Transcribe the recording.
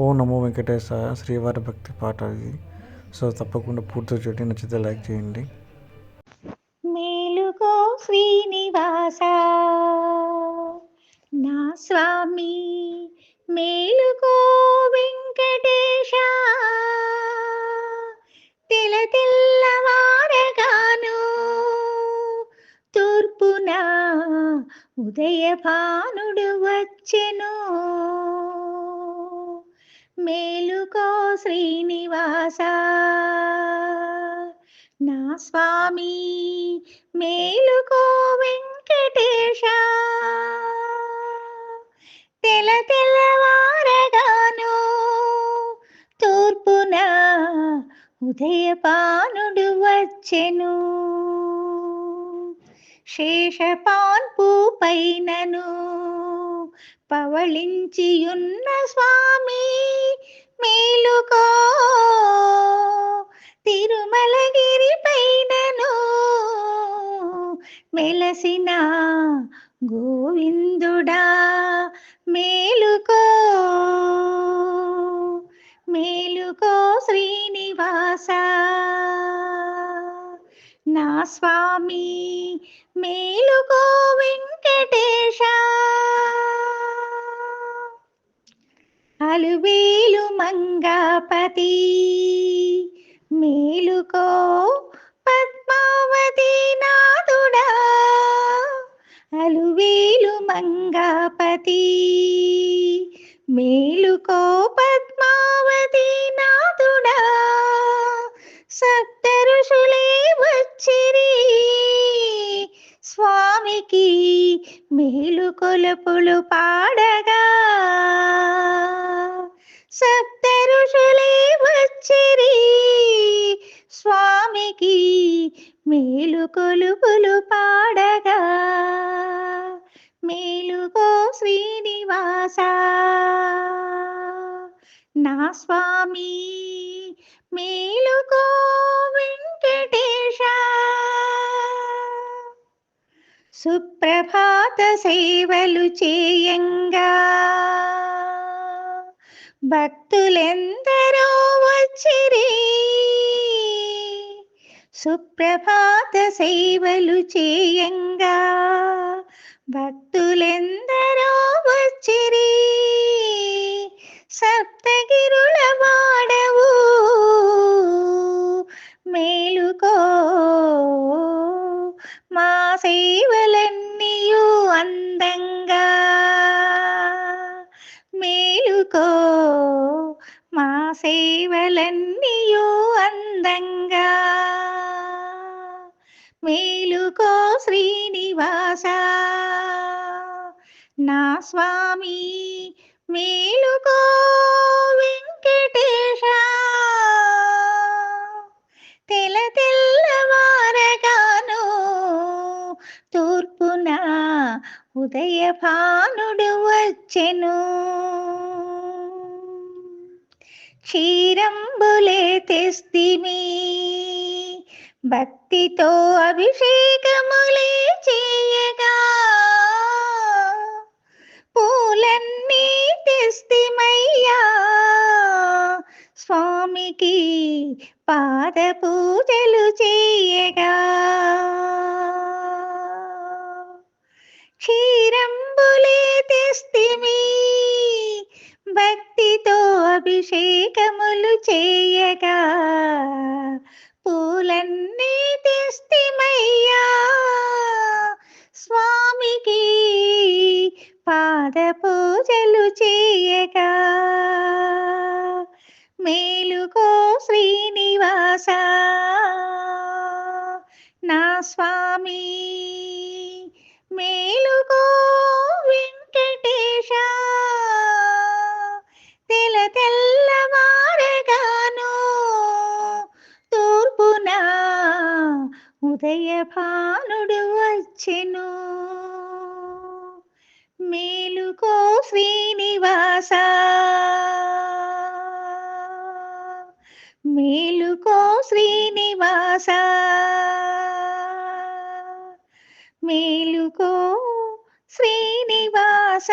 ఓ నమో వెంకటేశాయ శ్రీవారి భక్తి పాట ఇది. సో తప్పకుండా పూర్తి చూడండి నచ్చితే లైక్ చేయండి. మేలుకో శ్రీనివాస. నా స్వామి మేలుకో వెంకటేశ. తెల తెల్లవారగాను తూర్పున ఉదయభానుడు వచ్చెను. మేలుకో శ్రీనివాస. నా స్వామి మేలుకో వెంకటేశ. తెల తెల్లవారగాను తూర్పున ఉదయపానుడు వచ్చెను. శేషపాన్పు పైనను పవళించియున్న స్వామి మేలుకో. తిరుమలగిరి పైనను మెలసిన గోవిందుడా మేలుకో. మేలుకో శ్రీనివాస. నా స్వామి మేలుకో వెంకట మంగాపతి. మేలుకో పద్మావతి నాదుడా అలువేలు మంగాపతి. మేలుకో పద్మావతి నాదుడా సప్త ఋషులే వచ్చిరి. స్వామికి మేలు కొలుపులు పాడగా. సప్త ఋషులే వచ్చిరి. స్వామికి మేలు కొలుపులు పాడగా. మేలుకో శ్రీనివాస. నా స్వామి మేలుకో వెంకటేశ. సుప్రభాత సేవలు చేయంగా. భక్తులెందరో వచ్చిరి. సుప్రభాత సేవలు చేయంగా. భక్తులెందరో వచ్చిరి. సప్తగిరుల వాడవు. మేలుకో మా సేవలన్నీయు మా సేవలన్నీయో అందంగా. మేలుకో శ్రీనివాస. నా స్వామి మేలుకో వెంకటేశ. తెల తెల్లవారగాను తూర్పున ఉదయభానుడు వచ్చెను. క్షీరంబులే తెస్తిమి భక్తితో అభిషేకములే చేయగా. పూలన్నీ తెస్తిమయ్యా. స్వామికి పాద పూజలు చేయగా. క్షీరంబులే తెస్తిమీ. అభిషేకములు చేయగా పూలన్నీ తెస్తిమయ్యా. స్వామికి పాదపు ఉదయభానుడు వచ్చెను. మేలుకో శ్రీనివాస. మేలుకో శ్రీనివాస. మేలుకో శ్రీనివాస.